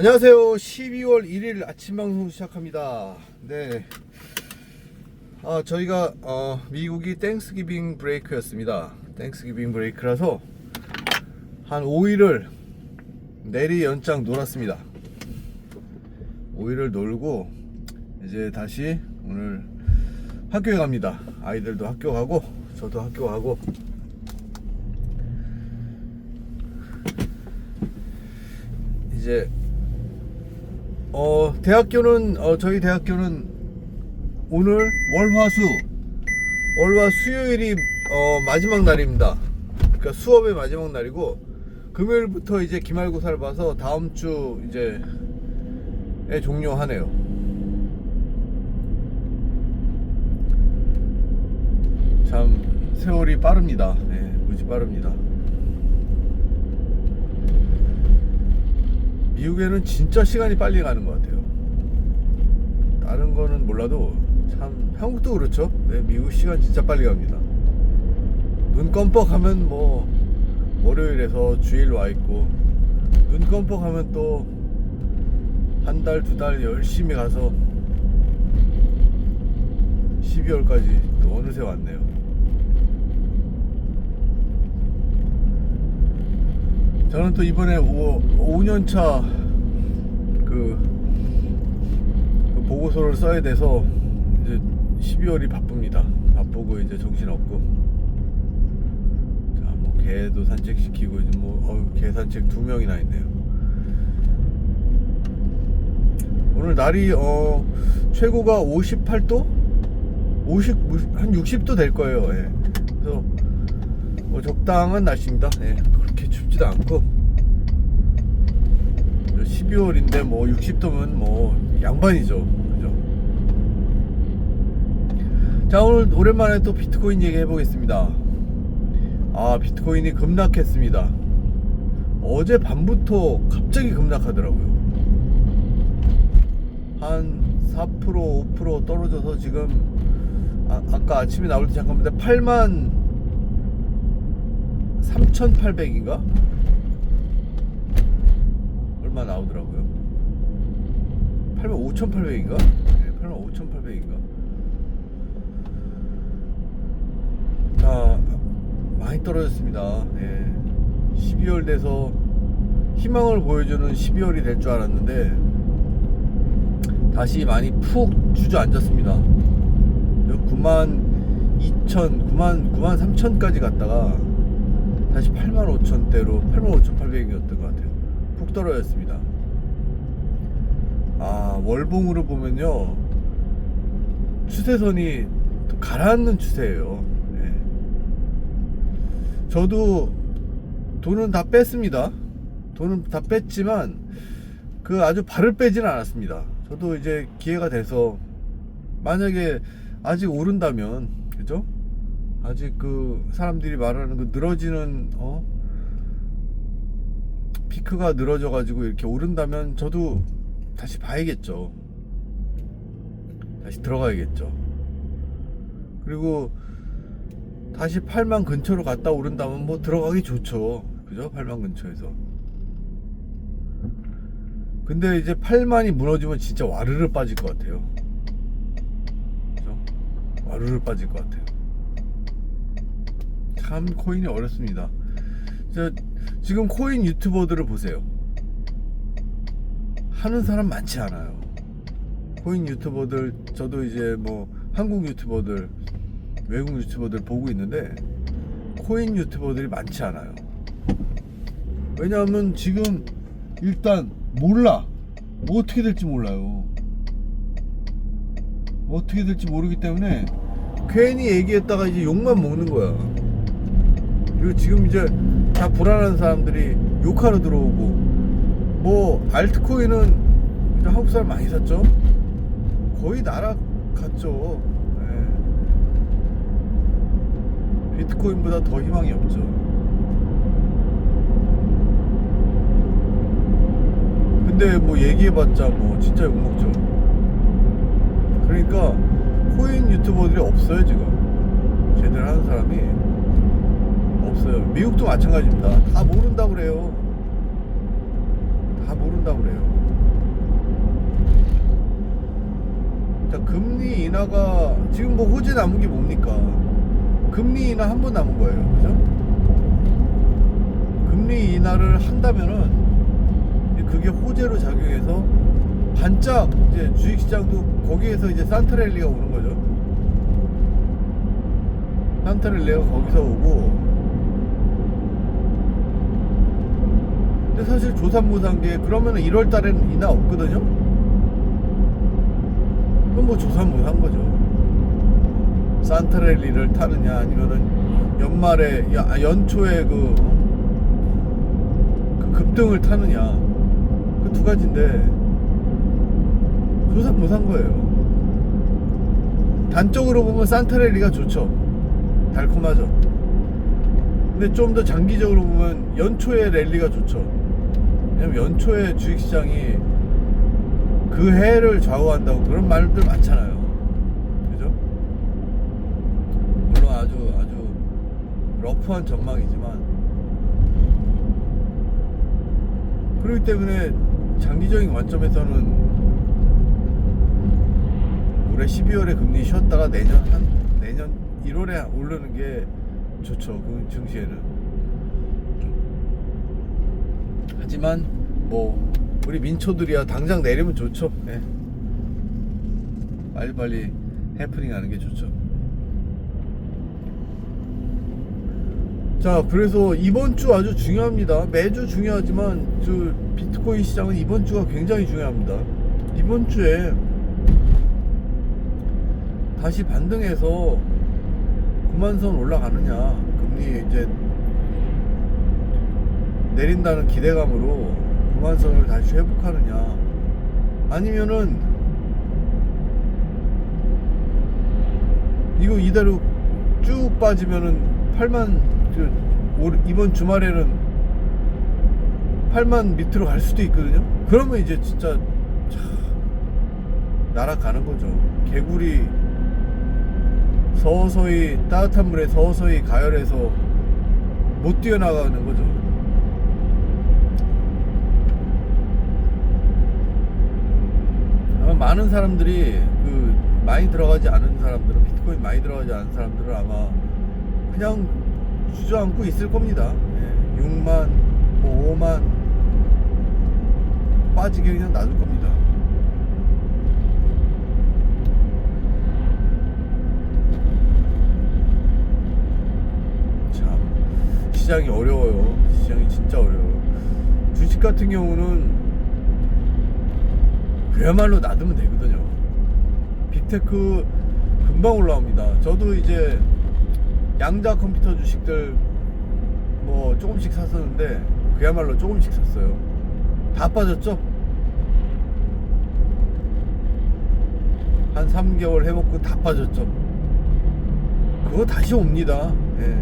안녕하세요. 12월 1일 아침 방송 시작합니다. 네. 아, 저희가 어, 미국이 땡스기빙 브레이크였습니다. 땡스기빙 브레이크라서 한 5일을 내리 연장 놀았습니다. 5일을 놀고 이제 다시 오늘 학교에 갑니다. 아이들도 학교 가고 저도 학교 가고 이제 어 대학교는 어 저희 대학교는 오늘 월화수 월화 수요일이 어 마지막 날입니다. 그러니까 수업의 마지막 날이고 금요일부터 이제 기말고사를 봐서 다음 주 이제 에 종료하네요. 참 세월이 빠릅니다. 네, 무지 빠릅니다. 미국에는 진짜 시간이 빨리 가는 것 같아요. 다른 거는 몰라도 참 한국도 그렇죠. 네, 미국 시간 진짜 빨리 갑니다. 눈 껌뻑하면 뭐 월요일에서 주일 와 있고 눈 껌뻑하면 또 한 달 두달 열심히 가서 12월까지 또 어느새 왔네요. 저는 또 이번에 5, 년차 그, 그 보고서를 써야 돼서 이제 12월이 바쁩니다. 바쁘고 이제 정신 없고. 자, 뭐 개도 산책시키고 이제 뭐 어우, 개 산책 두 명이나 있네요. 오늘 날이 어 최고가 58도? 50, 한 60도 될 거예요. 예. 그래서 뭐 적당한 날씨입니다. 예. 춥지도 않고 12월인데 뭐 60도면 뭐 양반이죠. 그죠? 자 오늘 오랜만에 또 비트코인 얘기해 보겠습니다. 아 비트코인이 급락했습니다. 어제 밤부터 갑자기 급락하더라고요. 한 4% 5% 떨어져서 지금 아, 아까 아침에 나올 때 잠깐 봤는데 8만 3,800인가? 얼마 나오더라고요. 8만 5,800인가? 네, 8만 5,800인가? 자, 많이 떨어졌습니다. 네. 12월 돼서 희망을 보여주는 12월이 될 줄 알았는데 다시 많이 푹 주저앉았습니다. 9만 2천, 9만, 9만 3천까지 갔다가 다시 8만 5천 대로 8만 5천 8백이었던 것 같아요. 푹 떨어졌습니다. 아 월봉으로 보면요 추세선이 또 가라앉는 추세예요. 네. 저도 돈은 다 뺐습니다. 돈은 다 뺐지만 그 아주 발을 빼지는 않았습니다. 저도 이제 기회가 돼서 만약에 아직 오른다면 그죠? 아직 그 사람들이 말하는 그 늘어지는 어 피크가 늘어져 가지고 이렇게 오른다면 저도 다시 봐야겠죠. 다시 들어가야겠죠. 그리고 다시 8만 근처로 갔다 오른다면 뭐 들어가기 좋죠. 그죠? 8만 근처에서. 근데 이제 8만이 무너지면 진짜 와르르 빠질 것 같아요. 그죠? 와르르 빠질 것 같아요. 참 코인이 어렵습니다. 저 지금 코인 유튜버들을 보세요. 하는 사람 많지 않아요. 코인 유튜버들 저도 이제 뭐 한국 유튜버들 외국 유튜버들 보고 있는데 코인 유튜버들이 많지 않아요. 왜냐하면 지금 일단 몰라. 뭐 어떻게 될지 몰라요. 뭐 어떻게 될지 모르기 때문에 괜히 얘기했다가 이제 욕만 먹는 거야. 그리고 지금 이제 다 불안한 사람들이 욕하러 들어오고 뭐 알트코인은 한국 사람 많이 샀죠. 거의 날아갔죠. 예. 비트코인보다 더 희망이 없죠. 근데 뭐 얘기해봤자 뭐 진짜 욕먹죠. 그러니까 코인 유튜버들이 없어요 지금 제대로 하는 사람이 없어요. 미국도 마찬가지입니다. 다 모른다 그래요. 다 모른다 그래요. 자, 금리 인하가 지금 뭐 호재 남은 게 뭡니까? 금리 인하 한 번 남은 거예요. 그죠? 금리 인하를 한다면은 그게 호재로 작용해서 반짝 이제 주식시장도 거기에서 이제 산트렐리가 오는 거죠. 산트렐리가 거기서 오고 근데 사실 조삼모산 게 그러면은 1월 달에는 인하 없거든요. 그럼 뭐 조삼모산 거죠. 산타랠리를 타느냐 아니면은 연말에 야, 아, 연초에 그, 그 급등을 타느냐 그 두 가지인데 조삼 못한 거예요. 단적으로 보면 산타랠리가 좋죠. 달콤하죠. 근데 좀 더 장기적으로 보면 연초에 랠리가 좋죠. 왜냐면 연초에 주식시장이 그 해를 좌우한다고 그런 말들 많잖아요. 그죠? 물론 아주 아주 러프한 전망이지만 그렇기 때문에 장기적인 관점에서는 올해 12월에 금리 쉬었다가 내년 한 내년 1월에 오르는 게 좋죠. 그 증시에는. 하지만 뭐 우리 민초들이야 당장 내리면 좋죠. 예. 빨리빨리 해프닝 하는 게 좋죠. 자, 그래서 이번 주 아주 중요합니다. 매주 중요하지만 저 비트코인 시장은 이번 주가 굉장히 중요합니다. 이번 주에 다시 반등해서 9만선 올라가느냐, 금리 이제 내린다는 기대감으로 9만선을 다시 회복하느냐, 아니면은 이거 이대로 쭉 빠지면은 8만 그 올- 이번 주말에는 8만 밑으로 갈 수도 있거든요. 그러면 이제 진짜 차, 날아가는 거죠. 개구리 서서히 따뜻한 물에 서서히 가열해서 못 뛰어나가는 거죠. 아마 많은 사람들이 그 많이 들어가지 않은 사람들은 비트코인 많이 들어가지 않은 사람들은 아마 그냥 주저앉고 있을 겁니다. 예, 6만, 뭐 5만 빠지게 그냥 놔둘 겁니다. 참 시장이 어려워요. 시장이 진짜 어려워요. 주식 같은 경우는 그야말로 놔두면 되거든요. 빅테크 금방 올라옵니다. 저도 이제 양자 컴퓨터 주식들 뭐 조금씩 샀었는데 그야말로 조금씩 샀어요. 다 빠졌죠? 한 3개월 해먹고 다 빠졌죠. 그거 다시 옵니다. 예.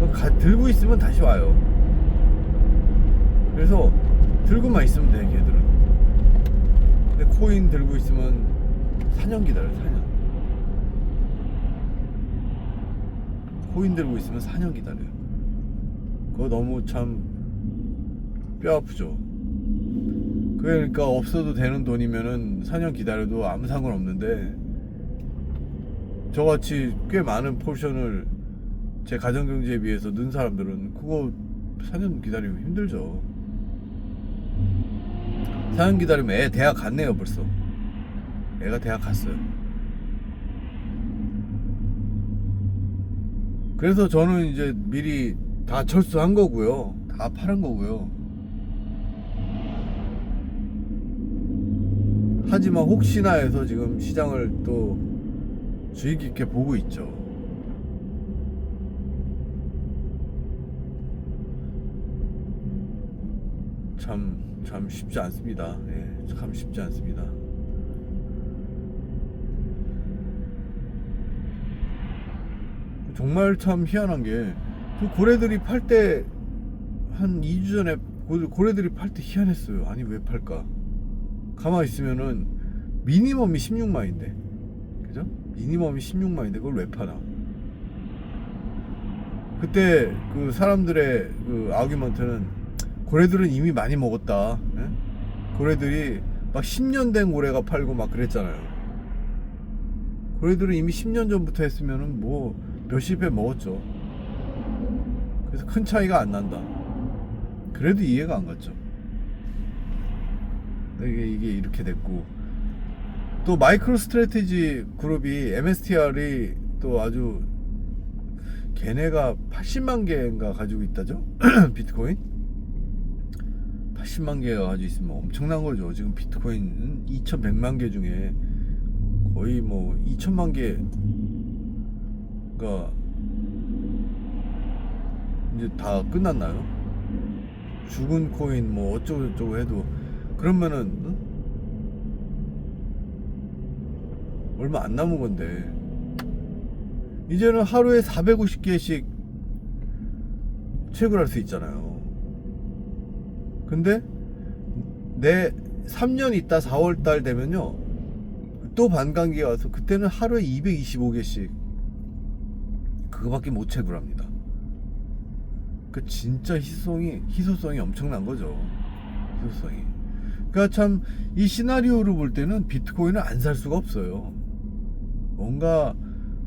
그거 가- 들고 있으면 다시 와요. 그래서 들고만 있으면 돼, 걔들은. 근데 코인 들고 있으면 4년 기다려, 4년. 코인 들고 있으면 4년 기다려요. 그거 너무 참 뼈 아프죠. 그러니까 없어도 되는 돈이면은 4년 기다려도 아무 상관없는데 저같이 꽤 많은 포션을 제 가정경제에 비해서 넣은 사람들은 그거 4년 기다리면 힘들죠. 4년 기다리면 애 대학 갔네요 벌써. 애가 대학 갔어요. 그래서 저는 이제 미리 다 철수한 거고요. 다 팔은 거고요. 하지만 혹시나 해서 지금 시장을 또 주의 깊게 보고 있죠. 참, 참 쉽지 않습니다. 예, 참 쉽지 않습니다. 정말 참 희한한 게, 그 고래들이 팔 때, 한 2주 전에 고- 고래들이 팔 때 희한했어요. 아니, 왜 팔까? 가만히 있으면은, 미니멈이 16만인데. 그죠? 미니멈이 16만인데, 그걸 왜 파나? 그때 그 사람들의 그 아규먼트는 고래들은 이미 많이 먹었다. 예? 고래들이 막 10년 된 고래가 팔고 막 그랬잖아요. 그 애들은 이미 10년 전부터 했으면은 뭐 몇십 배 먹었죠. 그래서 큰 차이가 안 난다. 그래도 이해가 안 갔죠. 이게, 이게 이렇게 됐고 또 마이크로 스트래티지 그룹이 MSTR이 또 아주 걔네가 80만 개인가 가지고 있다죠? 비트코인? 80만 개가 가지고 있으면 엄청난 거죠. 지금 비트코인 2,100만 개 중에 거의 뭐 2천만 개가 이제 다 끝났나요? 죽은 코인 뭐 어쩌고 저쩌고 해도 그러면은 응? 얼마 안 남은 건데 이제는 하루에 450개씩 체결할 수 있잖아요. 근데 내 3년 있다 4월 달 되면요. 또 반감기가 와서 그때는 하루에 225개씩 그거밖에 못 체결합니다. 그 진짜 희소성이 희소성이 엄청난 거죠. 희소성이. 그러니까 참 이 시나리오를 볼 때는 비트코인을 안 살 수가 없어요. 뭔가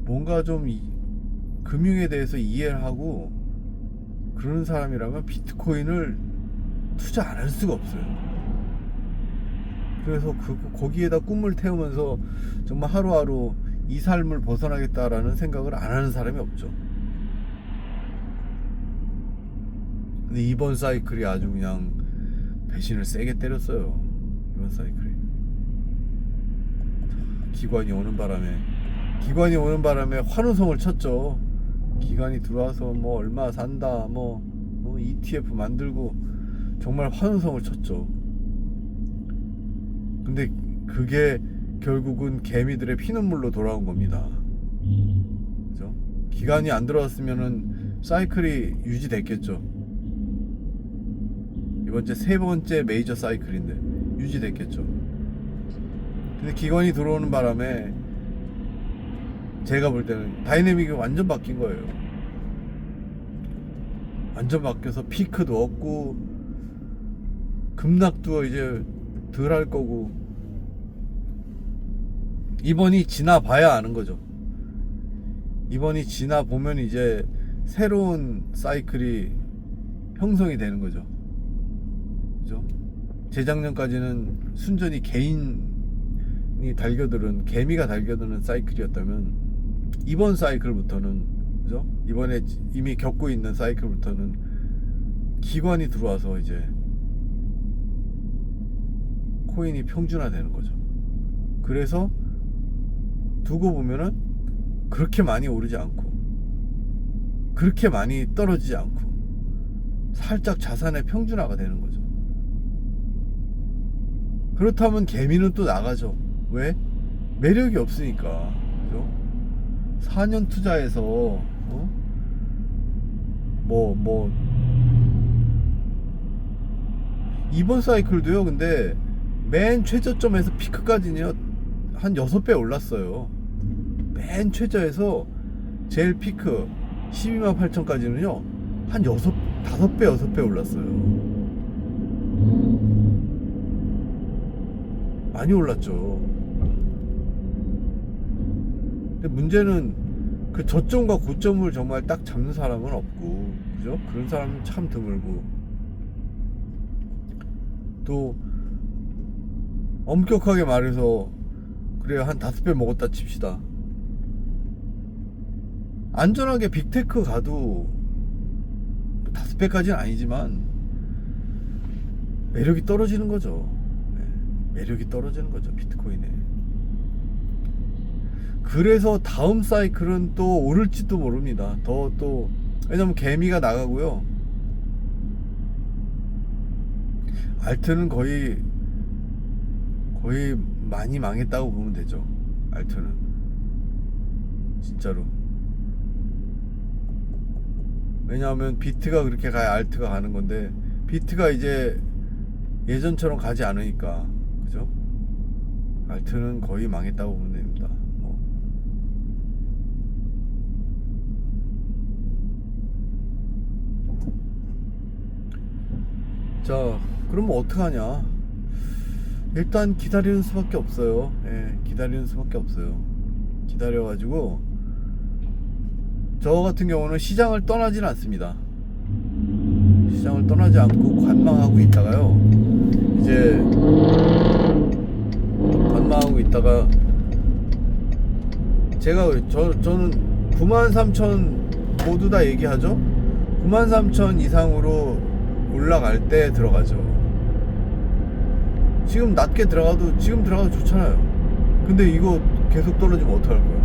뭔가 좀 이- 금융에 대해서 이해를 하고 그런 사람이라면 비트코인을 투자 안 할 수가 없어요. 그래서 그 거기에다 꿈을 태우면서 정말 하루하루 이 삶을 벗어나겠다라는 생각을 안 하는 사람이 없죠. 근데 이번 사이클이 아주 그냥 배신을 세게 때렸어요. 이번 사이클이. 기관이 오는 바람에 기관이 오는 바람에 환호성을 쳤죠. 기관이 들어와서 뭐 얼마 산다, 뭐, 뭐 ETF 만들고 정말 환호성을 쳤죠. 근데 그게 결국은 개미들의 피눈물로 돌아온 겁니다. 그죠? 기간이 안 들어왔으면은 사이클이 유지됐겠죠. 이번 주세 번째 메이저 사이클인데 유지됐겠죠. 근데 기관이 들어오는 바람에 제가 볼 때는 다이내믹이 완전 바뀐 거예요. 완전 바뀌어서 피크도 없고 급락도 이제 덜 할 거고 이번이 지나 봐야 아는 거죠. 이번이 지나 보면 이제 새로운 사이클이 형성이 되는 거죠. 그죠? 재작년까지는 순전히 개인이 달겨드는 개미가 달겨드는 사이클이었다면 이번 사이클부터는 그죠? 이번에 이미 겪고 있는 사이클부터는 기관이 들어와서 이제 코인이 평준화되는 거죠. 그래서 두고 보면은 그렇게 많이 오르지 않고 그렇게 많이 떨어지지 않고 살짝 자산의 평준화가 되는 거죠. 그렇다면 개미는 또 나가죠. 왜? 매력이 없으니까. 그죠? 4년 투자해서 어? 뭐, 뭐 이번 사이클도요. 근데 맨 최저점에서 피크까지는요. 한 6배 올랐어요. 맨 최저에서 제일 피크 12만 8천까지는요. 한 6, 5배, 6배 올랐어요. 많이 올랐죠. 근데 문제는 그 저점과 고점을 정말 딱 잡는 사람은 없고, 그죠? 그런 사람은 참 드물고, 또, 엄격하게 말해서, 그래요. 한 다섯 배 먹었다 칩시다. 안전하게 빅테크 가도, 뭐 다섯 배까지는 아니지만, 매력이 떨어지는 거죠. 네, 매력이 떨어지는 거죠. 비트코인에. 그래서 다음 사이클은 또 오를지도 모릅니다. 더 또, 왜냐면 개미가 나가고요. 알트는 거의, 거의 많이 망했다고 보면 되죠. 알트는. 진짜로. 왜냐하면 비트가 그렇게 가야 알트가 가는 건데, 비트가 이제 예전처럼 가지 않으니까 그죠? 알트는 거의 망했다고 보면 됩니다. 뭐. 자, 그럼 뭐 어떡하냐? 일단 기다리는 수밖에 없어요. 예, 기다리는 수밖에 없어요. 기다려가지고 저 같은 경우는 시장을 떠나진 않습니다. 시장을 떠나지 않고 관망하고 있다가요. 이제 관망하고 있다가 제가 저 저는 93,000 모두 다 얘기하죠. 93,000 이상으로 올라갈 때 들어가죠. 지금 낮게 들어가도 지금 들어가도 좋잖아요. 근데 이거 계속 떨어지면 어떡할 거야?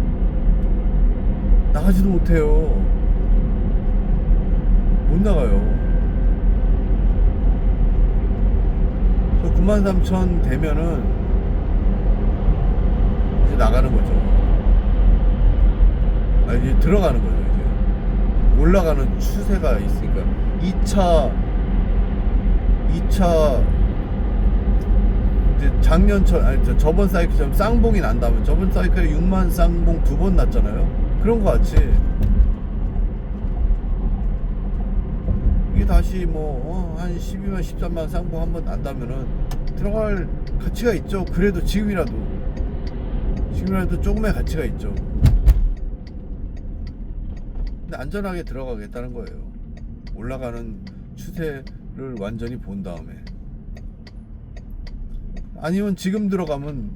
나가지도 못해요. 못 나가요. 93,000 되면은 이제 나가는 거죠. 아 이제 들어가는 거죠. 이제 올라가는 추세가 있으니까 2차 2차 이제 작년처럼 아니 저 저번 사이클처럼 쌍봉이 난다면 저번 사이클에 6만 쌍봉 두 번 났잖아요. 그런 거 같이 이게 다시 뭐한 12만 13만 쌍봉 한 번 난다면은 들어갈 가치가 있죠. 그래도 지금이라도 지금이라도 조금의 가치가 있죠. 근데 안전하게 들어가겠다는 거예요. 올라가는 추세를 완전히 본 다음에 아니면 지금 들어가면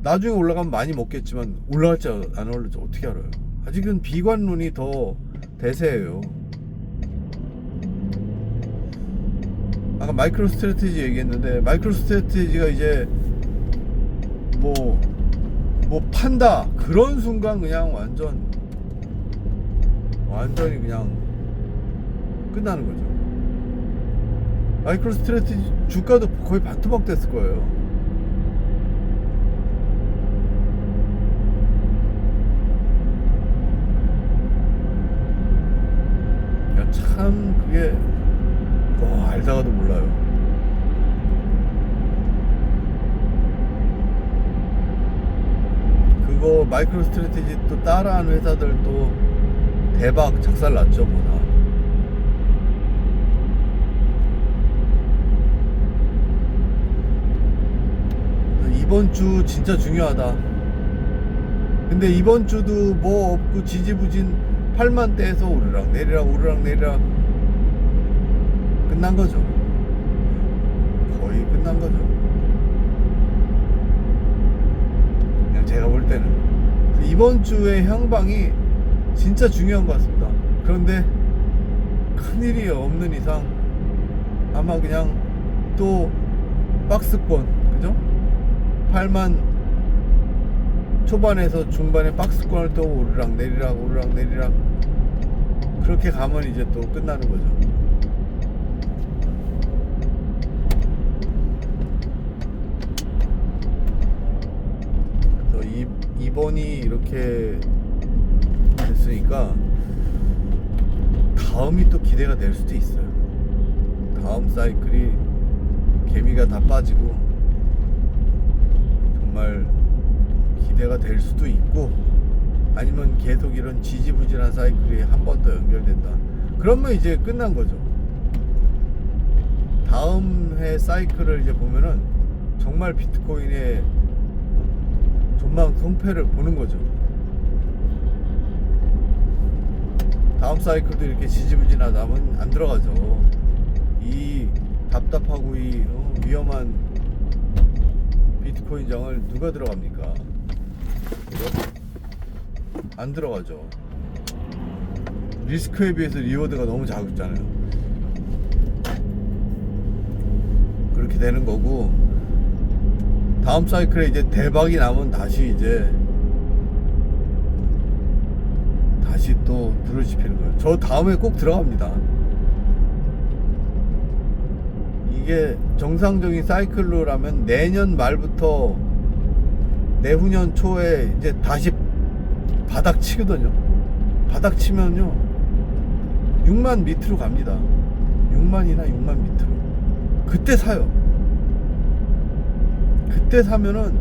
나중에 올라가면 많이 먹겠지만 올라갈지 안 올라갈지 어떻게 알아요? 아직은 비관론이 더 대세예요. 아까 마이크로 스트래티지 얘기했는데 마이크로 스트래티지가 이제 뭐뭐 판다 그런 순간 그냥 완전 완전히 그냥 끝나는 거죠. 마이크로 스트래티지 주가도 거의 바토박 됐을 거예요. 야, 참 그게 와 알다가도 몰라요. 그거 마이크로 스트래티지 또 따라하는 회사들 또 대박 작살 났죠 뭐다. 이번 주 진짜 중요하다. 근데 이번 주도 뭐 없고 지지부진 8만 대에서 오르락 내리락 오르락 내리락 끝난 거죠. 거의 끝난 거죠. 그냥 제가 볼 때는 이번 주의 향방이 진짜 중요한 것 같습니다. 그런데 큰일이 없는 이상 아마 그냥 또 박스권? 8만 초반에서 중반에 박스권을 또 오르락 내리락 오르락 내리락 그렇게 가면 이제 또 끝나는 거죠. 그래서 이, 이번이 이렇게 됐으니까 다음이 또 기대가 될 수도 있어요. 다음 사이클이 개미가 다 빠지고 정말 기대가 될 수도 있고 아니면 계속 이런 지지부진한 사이클이 한 번 더 연결된다. 그러면 이제 끝난 거죠. 다음 해 사이클을 이제 보면은 정말 비트코인의 전망 성패를 보는 거죠. 다음 사이클도 이렇게 지지부진하다면 안 들어가죠. 이 답답하고 이 어, 위험한 비트코인 장을 누가 들어갑니까? 안 들어가죠. 리스크에 비해서 리워드가 너무 작잖아요. 그렇게 되는 거고 다음 사이클에 이제 대박이 나면 다시 이제 다시 또 불을 지피는 거예요. 저 다음에 꼭 들어갑니다. 이게 정상적인 사이클로라면 내년 말부터 내후년 초에 이제 다시 바닥 치거든요. 바닥 치면요. 6만 밑으로 갑니다. 6만이나 6만 밑으로. 그때 사요. 그때 사면은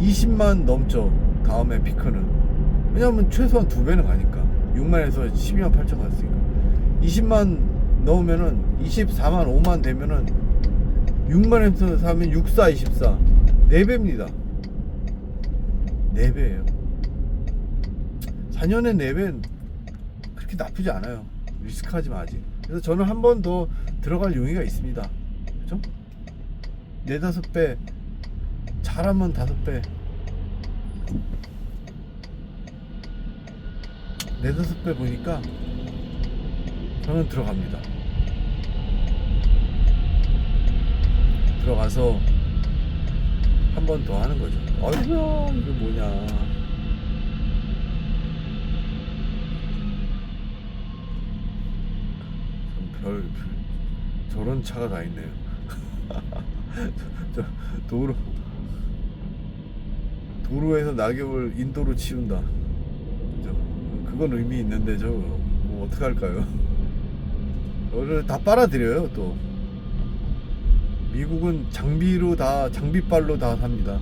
20만 넘죠. 다음에 피크는. 왜냐면 최소한 두 배는 가니까. 6만에서 12만 8천 갔으니까. 20만 넣으면은 24만 5만 되면은 6만에서 사면 64, 24. 4배입니다. 4배예요 4년에 4배는 그렇게 나쁘지 않아요 리스크하지만 아직 그래서 저는 한 번 더 들어갈 용의가 있습니다 그죠? 4, 5배 잘하면 5배 4, 5배 보니까 저는 들어갑니다 들어가서 한 번 더 하는 거죠. 어이구야, 이거 뭐냐. 참 별, 별, 저런 차가 다 있네요. 저, 도로, 도로에서 낙엽을 인도로 치운다. 그죠? 그건 의미 있는데, 저, 뭐, 어떡 할까요? 저를 다 빨아들여요, 또. 미국은 장비로 다 장비빨로 다 삽니다.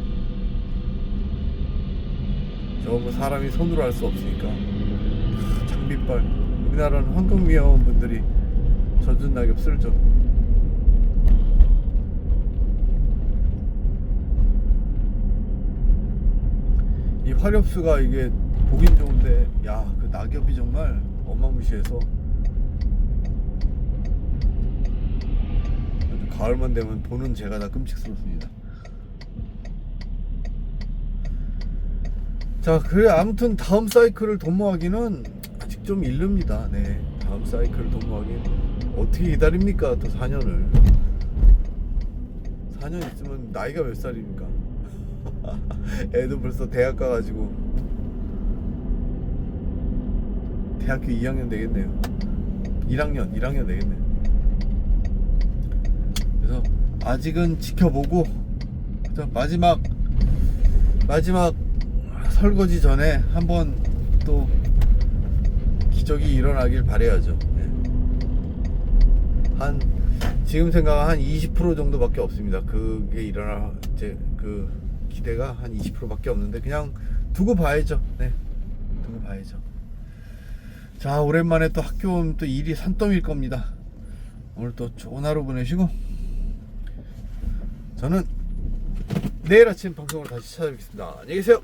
저거 뭐 사람이 손으로 할 수 없으니까 하, 장비빨. 우리나라는 환경미화원 분들이 젖은 낙엽 쓸죠. 이 화렵수가 이게 보긴 좋은데 야 그 낙엽이 정말 어마무시해서 아주 가을만 되면 보는 제가 다 끔찍스럽습니다. 자, 그래 아무튼 다음 사이클을 도모하기는 아직 좀 이릅니다. 네, 다음 사이클을 도모하기는 어떻게 기다립니까? 또 4년을 4년 있으면 나이가 몇 살입니까? 애도 벌써 대학 가가지고 대학교 2학년 되겠네요. 1학년, 1학년 되겠네요. 그래서 아직은 지켜보고 자, 마지막 마지막 설거지 전에 한번 또 기적이 일어나길 바래야죠. 네. 한 지금 생각 한20% 정도밖에 없습니다. 그게 일어날 이제 그 기대가 한 20%밖에 없는데 그냥 두고 봐야죠. 네, 두고 봐야죠. 자 오랜만에 또 학교 오면 또 일이 산더미일 겁니다. 오늘 또 좋은 하루 보내시고 저는 내일 아침 방송으로 다시 찾아뵙겠습니다. 안녕히 계세요.